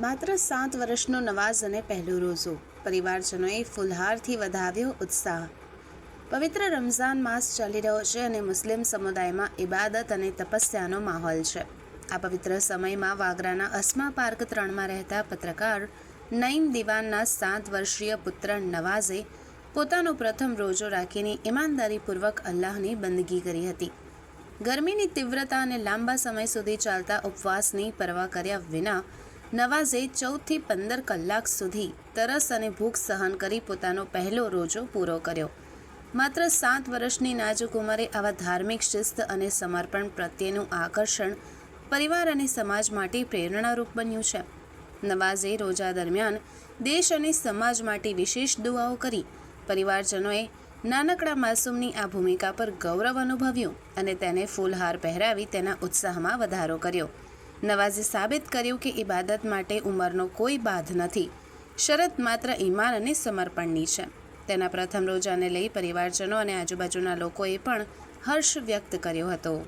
માત્ર સાત વર્ષનો નવાઝ અને પહેલો રોઝો. પરિવારજનોએ ફુલહારથી વધાવ્યો ઉત્સાહ. પવિત્ર રમઝાન માસ ચાલી રહ્યો છે અને મુસ્લિમ સમુદાયમાં ઇબાદત અને તપસ્યાનો માહોલ છે. આ પવિત્ર સમયમાં વાગરાના અસ્મા પાર્ક ત્રણમાં રહેતા પત્રકાર નઈમ દિવાનના સાત વર્ષીય પુત્ર નવાઝે પોતાનો પ્રથમ રોજો રાખીને ઈમાનદારીપૂર્વક અલ્લાહની બંદગી કરી હતી. ગરમીની તીવ્રતા અને લાંબા સમય સુધી ચાલતા ઉપવાસની પરવા કર્યા વિના નવાઝે ચૌદથી પંદર કલાક સુધી તરસ અને ભૂખ સહન કરી પોતાનો પહેલો રોજો પૂરો કર્યો. માત્ર સાત વર્ષની નાજુક ઉંમરે આવા ધાર્મિક શિસ્ત અને સમર્પણ પ્રત્યેનું આકર્ષણ પરિવાર અને સમાજ માટે પ્રેરણારૂપ બન્યું છે. નવાઝે રોજા દરમિયાન દેશ અને સમાજ માટે વિશેષ દુઆઓ કરી. પરિવારજનોએ નાનકડા માસૂમની આ ભૂમિકા પર ગૌરવ અનુભવ્યું અને તેને ફૂલહાર પહેરાવી તેના ઉત્સાહમાં વધારો કર્યો. નવાઝે સાબિત કર્યું કે ઇબાદત માટે ઉંમરનો કોઈ બાધ નથી. શરત માત્ર ઈમાન અને સમર્પણની છે. તેના પ્રથમ રોજાને લઈ પરિવારજનો અને આજુબાજુના લોકોએ પણ હર્ષ વ્યક્ત કર્યો હતો.